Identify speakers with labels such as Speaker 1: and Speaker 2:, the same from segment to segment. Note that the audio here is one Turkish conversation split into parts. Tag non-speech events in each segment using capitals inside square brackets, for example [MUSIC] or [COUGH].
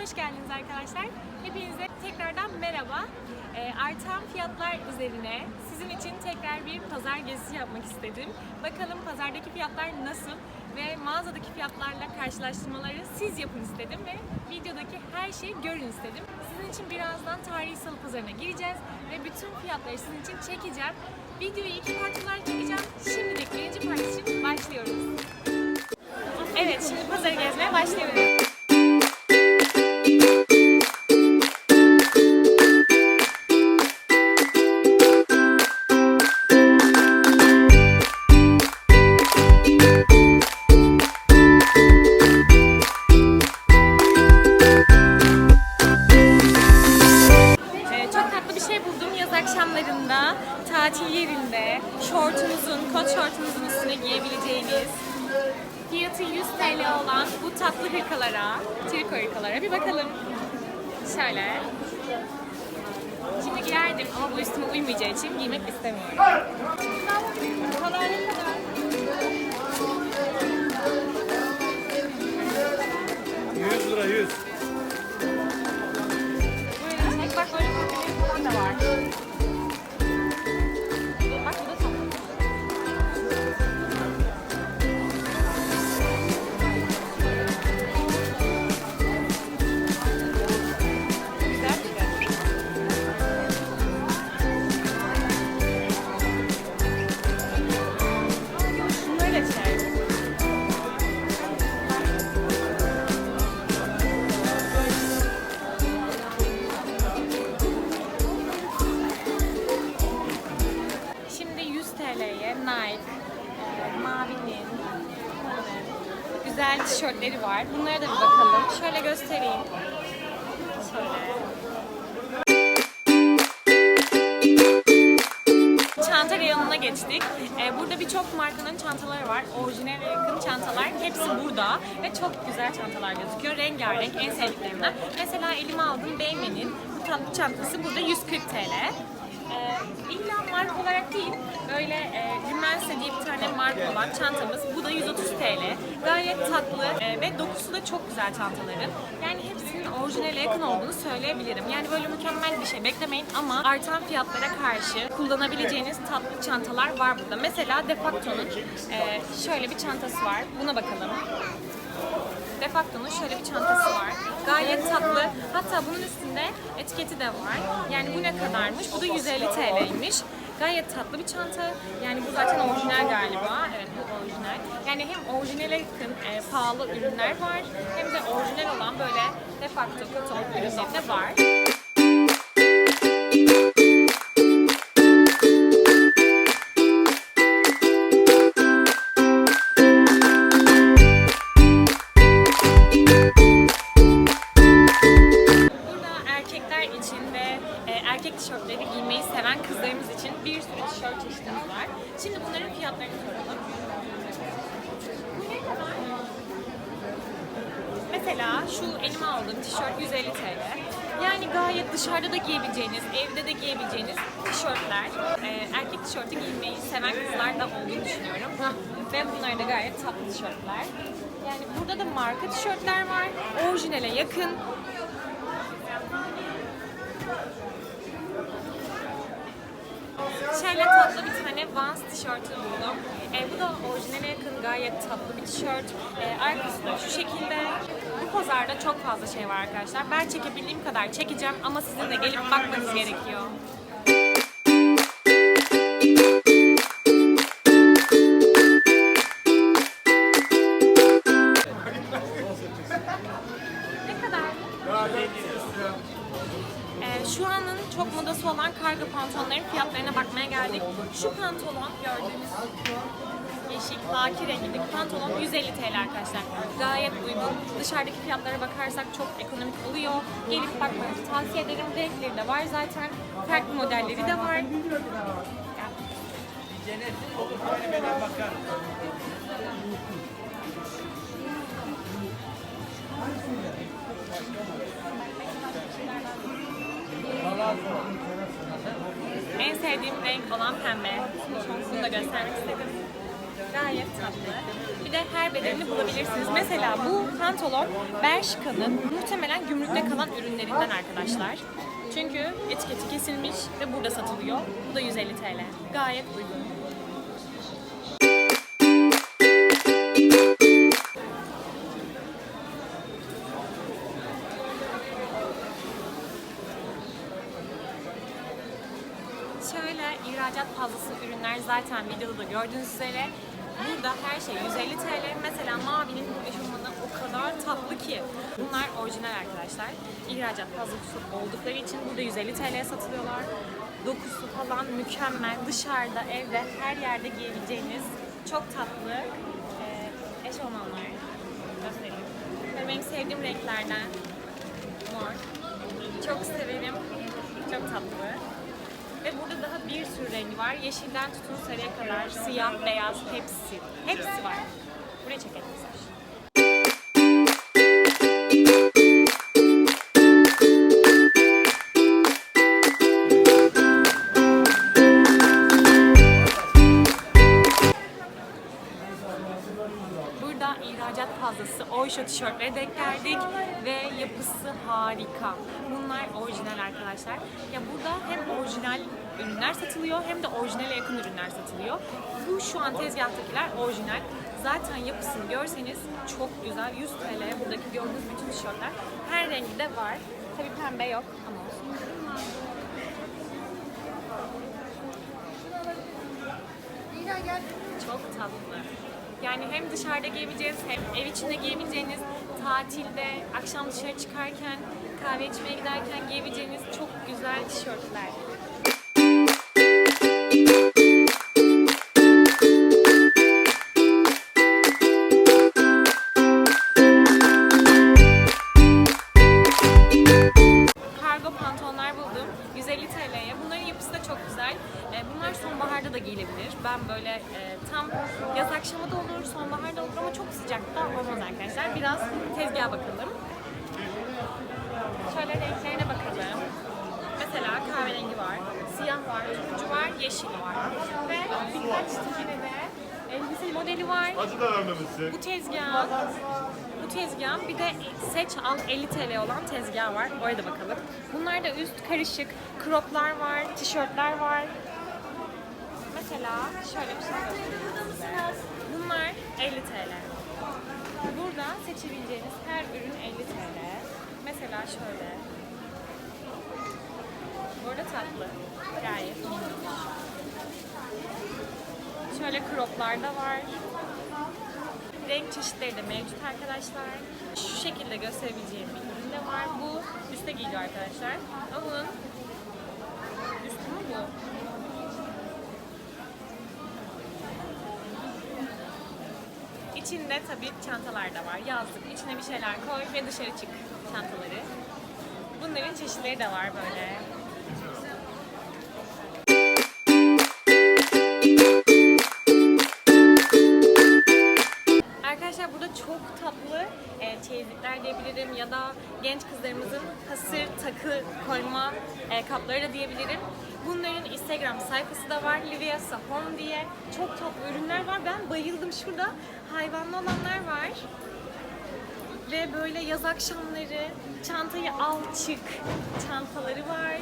Speaker 1: hoş geldiniz arkadaşlar. Hepinize tekrardan merhaba. Ee, artan fiyatlar üzerine sizin için tekrar bir pazar gezisi yapmak istedim. Bakalım pazardaki fiyatlar nasıl ve mağazadaki fiyatlarla karşılaştırmaları siz yapın istedim ve videodaki her şeyi görün istedim. Sizin için birazdan tarihi salı pazarına gireceğiz ve bütün fiyatları sizin için çekeceğim. Videoyu iki parça olarak çekeceğim. Şimdilik birinci part için başlıyoruz. Evet, şimdi pazarı gezmeye başlıyoruz.
Speaker 2: Lira 100.
Speaker 1: TL'ye Nike, e, Mavi'nin e, güzel tişörtleri var. Bunlara da bir bakalım. Şöyle göstereyim. Şöyle. Çanta reyonuna geçtik. E, burada birçok markanın çantaları var. Orijinale yakın çantalar. Hepsi burada. Ve çok güzel çantalar gözüküyor. Rengarenk en sevdiklerimden. Mesela elime aldım Beymen'in bu tatlı çantası. Burada 140 TL. Ee, illa marka olarak değil, böyle e, Rimense diye bir tane marka olan çantamız. Bu da 130 TL. Gayet tatlı e, ve dokusu da çok güzel çantaların. Yani hepsinin orijinale yakın olduğunu söyleyebilirim. Yani böyle mükemmel bir şey beklemeyin ama artan fiyatlara karşı kullanabileceğiniz tatlı çantalar var burada. Mesela Defacto'nun e, şöyle bir çantası var. Buna bakalım. Defacto'nun şöyle bir çantası var. Gayet tatlı. Hatta bunun üstünde etiketi de var. Yani bu ne kadarmış? Bu da 150 TL'ymiş. Gayet tatlı bir çanta. Yani bu zaten orijinal galiba. Evet bu orijinal. Yani hem orijinale yakın e, pahalı ürünler var. Hem de orijinal olan böyle Defacto, Koton ürünleri de var. Şöyle tatlı bir tane Vans tişörtü buldum. E, bu da orijinale yakın gayet tatlı bir tişört. E, arkası şu şekilde. Bu pazarda çok fazla şey var arkadaşlar. Ben çekebildiğim kadar çekeceğim ama sizin de gelip bakmanız gerekiyor. Haki rengindeki pantolon 150 TL arkadaşlar. Gayet uygun. Dışarıdaki fiyatlara bakarsak çok ekonomik oluyor. Gelip bakmanızı tavsiye ederim. Renkleri de var zaten. Farklı modelleri de var. En sevdiğim renk olan pembe. Bunu da göstermek istedim. Gayet tatlı. Bir de her bedenini bulabilirsiniz. Mesela bu pantolon Bershka'nın muhtemelen gümrükte kalan ürünlerinden arkadaşlar. Çünkü etiketi kesilmiş ve burada satılıyor. Bu da 150 TL. Gayet uygun. Şöyle ihracat fazlası ürünler zaten videoda da gördüğünüz üzere. Burada her şey 150 TL. Mesela mavinin bu eşofmanı o kadar tatlı ki. Bunlar orijinal arkadaşlar. İhracat fazlası oldukları için burada 150 TL'ye satılıyorlar. Dokusu falan mükemmel. Dışarıda, evde, her yerde giyebileceğiniz çok tatlı e, eşofmanlar. Göstereyim. Ve benim sevdiğim renklerden mor. Çok severim. Çok tatlı. Ve burada daha bir sürü rengi var. Yeşilden tutun sarıya kadar siyah, beyaz hepsi. Hepsi var. Buraya çekelim Oysho tişörtlere denk geldik ve yapısı harika. Bunlar orijinal arkadaşlar. Ya burada hem orijinal ürünler satılıyor hem de orijinale yakın ürünler satılıyor. Bu şu an tezgahtakiler orijinal. Zaten yapısını görseniz çok güzel. 100 TL buradaki gördüğünüz bütün tişörtler. Her rengi de var. Tabii pembe yok ama olsun. Çok tatlı. Yani hem dışarıda giyebileceğiniz hem ev içinde giyebileceğiniz, tatilde, akşam dışarı çıkarken, kahve içmeye giderken giyebileceğiniz çok güzel tişörtler.
Speaker 2: Vermemişsin.
Speaker 1: Bu tezgah, bu tezgah bir de seç al 50 TL olan tezgah var. Oraya da bakalım. Bunlar da üst karışık. Croplar var, tişörtler var. Mesela şöyle bir şey göstereyim size. Bunlar 50 TL. Burada seçebileceğiniz her ürün 50 TL. Mesela şöyle. Burada tatlı. Gayet. Şöyle croplar da var. Renk çeşitleri de mevcut arkadaşlar. Şu şekilde gösterebileceğim bir ürün de var. Bu üstte giyiliyor arkadaşlar. Ama bunun üstü mü bu? İçinde tabii çantalar da var. Yazlık. İçine bir şeyler koy ve dışarı çık çantaları. Bunların çeşitleri de var böyle. Genç kızlarımızın hasır takı koyma e, kapları da diyebilirim. Bunların Instagram sayfası da var. Livia Sahon diye. Çok tatlı ürünler var. Ben bayıldım. Şurada hayvanlı olanlar var. Ve böyle yaz akşamları çantayı al çık çantaları var.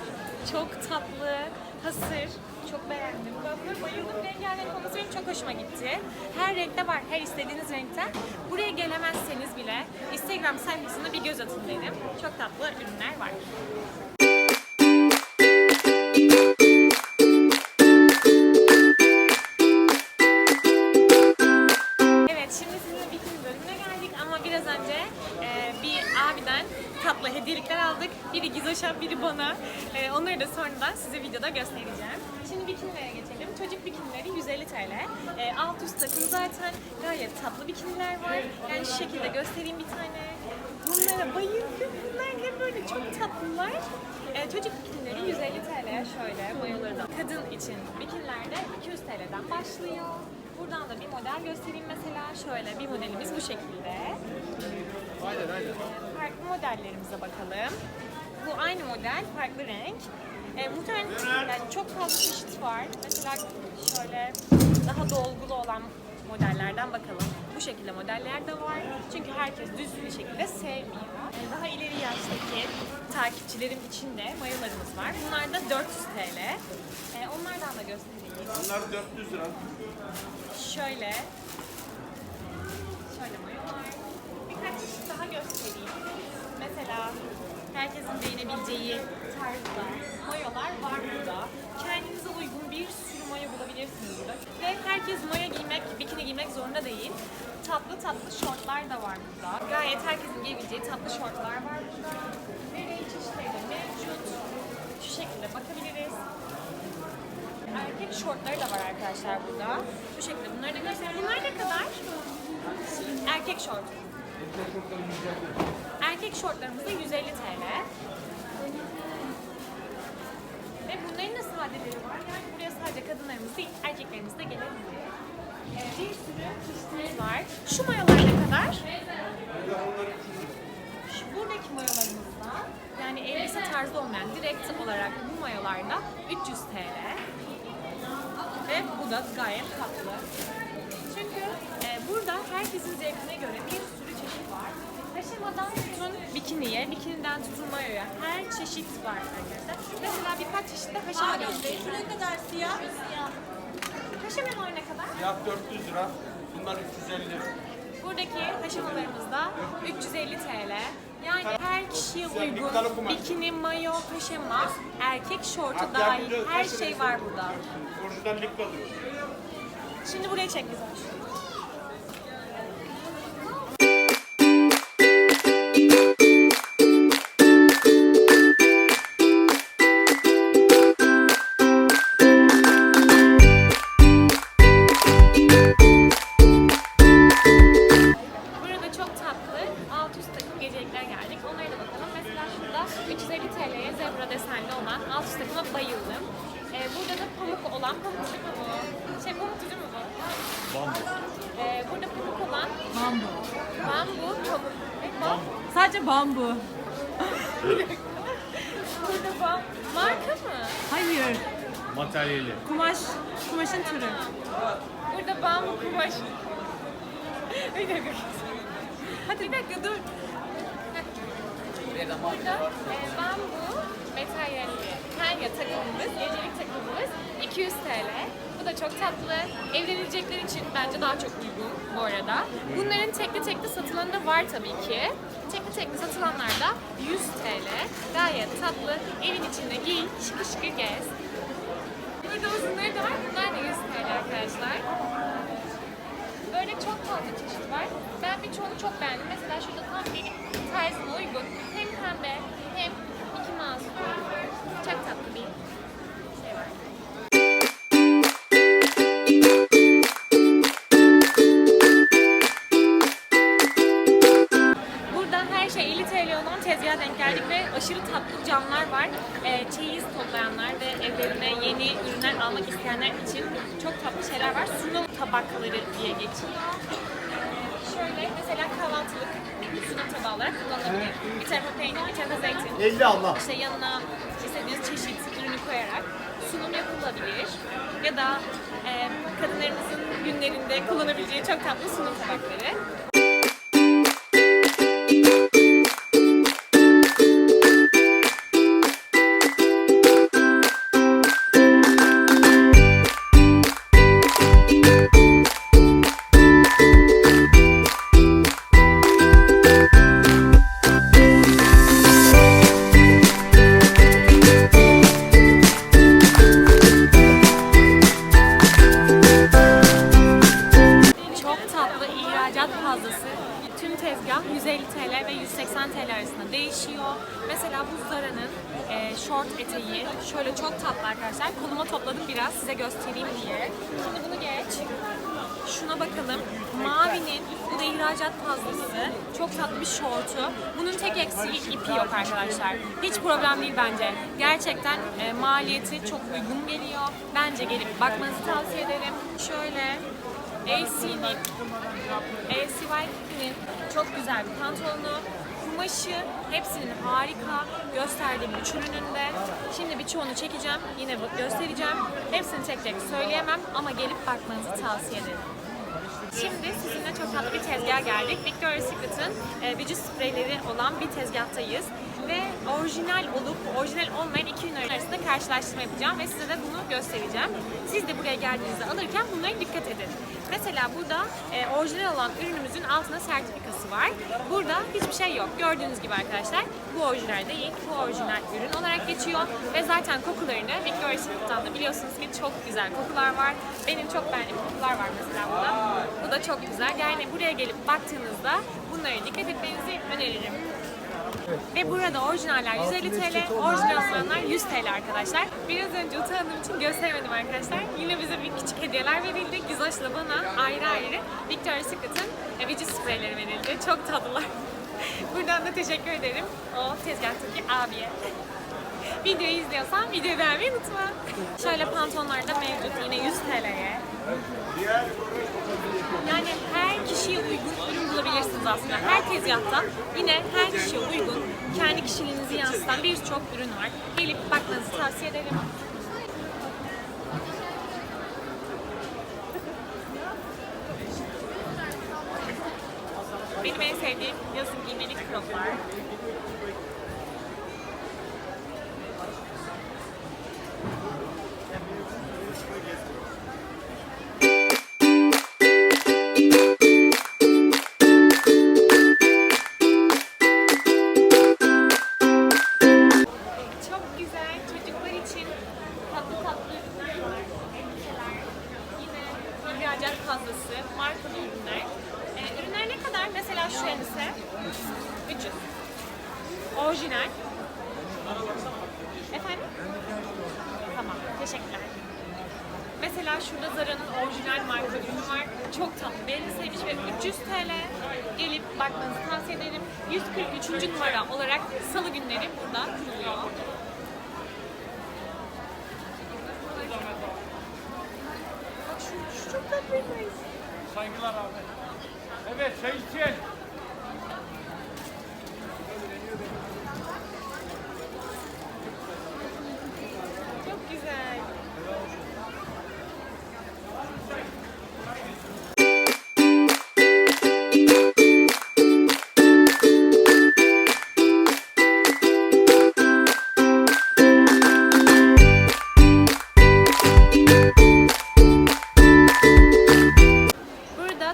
Speaker 1: Çok tatlı, hasır. Çok beğendim. Buna bayıldım. Rengarenk olması benim çok hoşuma gitti. Her renkte var, her istediğiniz renkte. Buraya gelemezseniz bile Instagram sayfasına bir göz atın dedim. Çok tatlı ürünler var. Tatlı hediyelikler aldık. Biri Gizoş'a, biri bana. E, onları da sonradan size videoda göstereceğim. Şimdi bikinilere geçelim. Çocuk bikinileri 150 TL. E, alt üst takım zaten gayet tatlı bikiniler var. Yani şu şekilde göstereyim bir tane. Bunlara bayıldım. Bunlar ne böyle çok tatlılar. E, çocuk bikinileri 150 TL'ye şöyle bayılırdım. Kadın için bikinilerde 200 TL'den başlıyor. Buradan da bir model göstereyim mesela. Şöyle bir modelimiz bu şekilde.
Speaker 2: Aynen aynen.
Speaker 1: Farklı modellerimize bakalım. Bu aynı model, farklı renk. E, muhtemelen yani çok fazla çeşit var. Mesela şöyle daha dolgulu olan modellerden bakalım. Bu şekilde modeller de var. Çünkü herkes düz bir şekilde sevmiyor. Ee, Daha ileri yaştaki takipçilerim için de mayolarımız var. Bunlar da 400 TL. Ee, onlardan da göstereyim.
Speaker 2: Bunlar 400 lira.
Speaker 1: Şöyle. Şöyle. Birkaç herkesin beğenebileceği tarzda mayolar var burada. Kendinize uygun bir sürü mayo bulabilirsiniz burada. Ve herkes mayo giymek, bikini giymek zorunda değil. Tatlı tatlı şortlar da var burada. Gayet herkesin giyebileceği tatlı şortlar var burada. Ve renk çeşitleri de mevcut. Şu şekilde bakabiliriz. Erkek şortları da var arkadaşlar burada. Bu şekilde bunları da göstereyim. Bunlar ne kadar? Erkek şort. Erkek şortlarımız da 150 TL. Ve bunların da sadeleri var. Yani buraya sadece kadınlarımız değil, erkeklerimiz de gelebilir. Bir sürü çeşitimiz var. Şu mayolar ne kadar? Şu buradaki mayolarımız da yani elbise tarzı olmayan direkt olarak bu mayolarda 300 TL. Ve bu da gayet tatlı. Çünkü e, burada herkesin zevkine göre bir sürü çeşit var. Paşamadan tutun bikiniye, bikiniden tutun mayoya her çeşit var arkadaşlar. Mesela birkaç çeşit de paşama göstereyim.
Speaker 3: Şu ne kadar siyah? Siyah.
Speaker 1: Paşamalar ne kadar?
Speaker 2: Siyah 400 lira. Bunlar 350
Speaker 1: Buradaki haşamalarımız da 350 TL. Yani her kişiye uygun bikini, mayo, paşama, erkek şortu dahil her şey var burada.
Speaker 2: Orijinal lik alıyor.
Speaker 1: Şimdi buraya çek bizi. Gecelikler geldik. Onlara da bakalım. Mesela şurada 350 TL'ye zebra desenli olan alt takıma bayıldım. Ee, burada da pamuk olan, pamuk değil mi bu? Şey pamuk değil mi bu?
Speaker 2: Bambu.
Speaker 1: Ee, burada pamuk olan
Speaker 3: Bambu.
Speaker 1: bambu, pamuk. Ne bambu?
Speaker 3: Sadece bambu.
Speaker 1: Burada bam. Marka mı?
Speaker 3: Hayır.
Speaker 2: Materyali.
Speaker 3: Kumaş. Kumaşın türü.
Speaker 1: Burada bambu kumaş. [LAUGHS] bir dakika. Hadi bir dakika dur. Burada e, bambu materyalli Kenya takımımız, gecelik takımımız 200 TL. Bu da çok tatlı. Evlenecekler için bence daha çok uygun bu arada. Bunların tekli tekli satılanı da var tabii ki. Tekli tekli satılanlar da 100 TL. Gayet tatlı. Evin içinde giy, şıkır şıkır gez. Burada uzunları da var. Bunlar da 100 TL arkadaşlar. Böyle çok fazla çeşit var. Ben birçoğunu çok beğendim. Mesela şurada tam benim tarzıma uygun. Pembe hem Mickey Mouse. Çok tatlı bir şey var. Burada her şey 50 TL olan tezgaha denk geldik ve aşırı tatlı camlar var. Ee, çeyiz toplayanlar ve evlerine yeni ürünler almak isteyenler için çok tatlı şeyler var. Sunum tabakları diye geçiyor. Şöyle mesela kahvaltılık sunum tabağı olarak kullanılabilir. Bir tarafa peynir, bir tarafa zeytin.
Speaker 2: 50 Allah.
Speaker 1: İşte yanına istediğiniz çeşit ürünü koyarak sunum yapılabilir. Ya da e, kadınlarımızın günlerinde kullanabileceği çok tatlı sunum tabakları. İpi yok arkadaşlar. Hiç problem değil bence. Gerçekten e, maliyeti çok uygun geliyor. Bence gelip bakmanızı tavsiye ederim. Şöyle AC'nin, ACY'nin çok güzel bir pantolonu. Kumaşı hepsinin harika. Gösterdiğim üç ürününde. Şimdi birçoğunu çekeceğim. Yine göstereceğim. Hepsini tek tek söyleyemem ama gelip bakmanızı tavsiye ederim. Şimdi sizinle çok tatlı bir tezgaha geldik. Victoria's Secret'ın e, vücut spreyleri olan bir tezgahtayız. Ve orijinal olup orijinal olmayan iki ürün arasında karşılaştırma yapacağım ve size de bunu göstereceğim. Siz de buraya geldiğinizde alırken bunlara dikkat. Mesela burada e, orijinal olan ürünümüzün altında sertifikası var. Burada hiçbir şey yok. Gördüğünüz gibi arkadaşlar bu orijinal değil, bu orijinal ürün olarak geçiyor. Ve zaten kokularını Victoria's Secret'tan da biliyorsunuz ki çok güzel kokular var. Benim çok beğendiğim kokular var mesela burada. Bu da çok güzel. Yani buraya gelip baktığınızda bunlara dikkat etmenizi öneririm. Ve burada orijinaller 150 TL, orijinal olanlar 100 TL arkadaşlar. Biraz önce utandığım için gösteremedim arkadaşlar. Yine bize bir küçük hediyeler verildi. Güzoş'la bana ayrı ayrı Victoria's Secret'ın e, vücut spreyleri verildi. Çok tatlılar. [LAUGHS] Buradan da teşekkür ederim o tezgahtaki abiye. Videoyu izliyorsan videoyu beğenmeyi unutma. Şöyle pantolonlar da mevcut yine 100 TL'ye. Yani her kişiye uygun ürün bulabilirsiniz aslında. Her tezgahta yine her kişiye uygun, kendi kişiliğinizi yansıtan birçok ürün var. Gelip bakmanızı tavsiye ederim. Benim en sevdiğim yazın giymelik croplar.
Speaker 2: Saygılar abi. Evet çay için.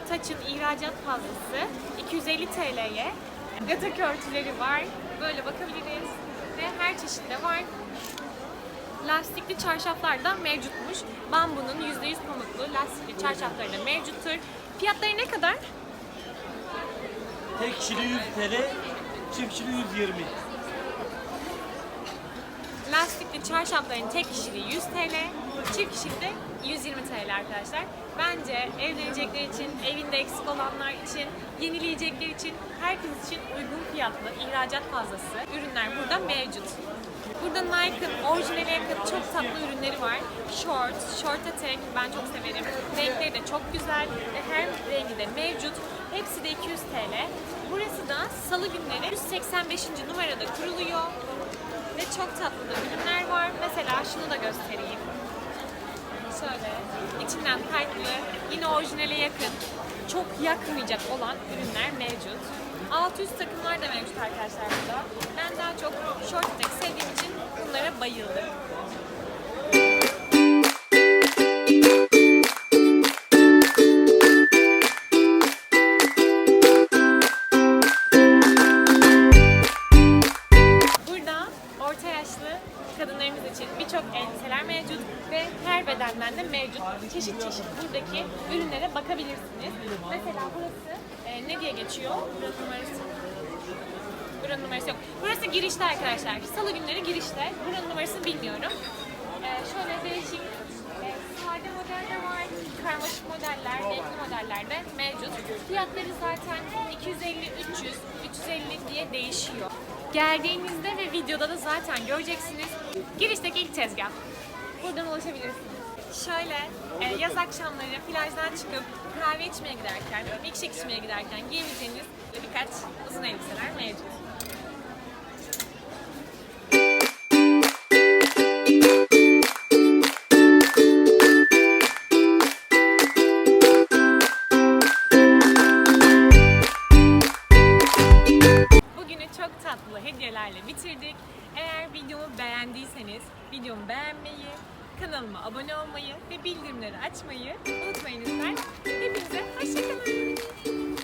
Speaker 1: Taçın ihracat fazlası 250 TL'ye. Yatak örtüleri var. Böyle bakabiliriz. Ve her çeşitte var. Lastikli çarşaflar da mevcutmuş. Bambunun %100 pamuklu lastikli çarşafları da mevcuttur. Fiyatları ne kadar?
Speaker 4: Tek kişili 100 TL, çift kişili 120.
Speaker 1: Lastikli çarşafların tek kişiliği 100 TL, çift kişilik de 120 TL arkadaşlar. Bence evlenecekler için, evinde eksik olanlar için, yenileyecekler için, herkes için uygun fiyatlı, ihracat fazlası ürünler burada mevcut. Burada Nike'ın orijinale yakın çok tatlı ürünleri var. Short, short etek ben çok severim. Renkleri de çok güzel ve her rengi de mevcut. Hepsi de 200 TL. Burası da salı günleri 185. numarada kuruluyor. Ve çok tatlı da ürünler var. Mesela şunu da göstereyim. Şöyle içinden taytlı, yine orijinale yakın, çok yakmayacak olan ürünler mevcut. Alt üst takımlar da mevcut arkadaşlar burada. Ben daha çok short tek sevdiğim için bunlara bayıldım. Girişte arkadaşlar. Salı günleri girişte. Buranın numarasını bilmiyorum. E, şöyle değişik e, sade modeller var. Karmaşık modeller, renkli modeller de mevcut. Fiyatları zaten 250, 300, 350 diye değişiyor. Geldiğinizde ve videoda da zaten göreceksiniz. Girişteki ilk tezgah. Buradan ulaşabilirsiniz. Şöyle e, yaz akşamları plajdan çıkıp kahve içmeye giderken, milkshake içmeye giderken giyebileceğiniz birkaç uzun elbiseler mevcut. Videomu beğenmeyi, kanalıma abone olmayı ve bildirimleri açmayı unutmayın lütfen. Hepinize hoşçakalın.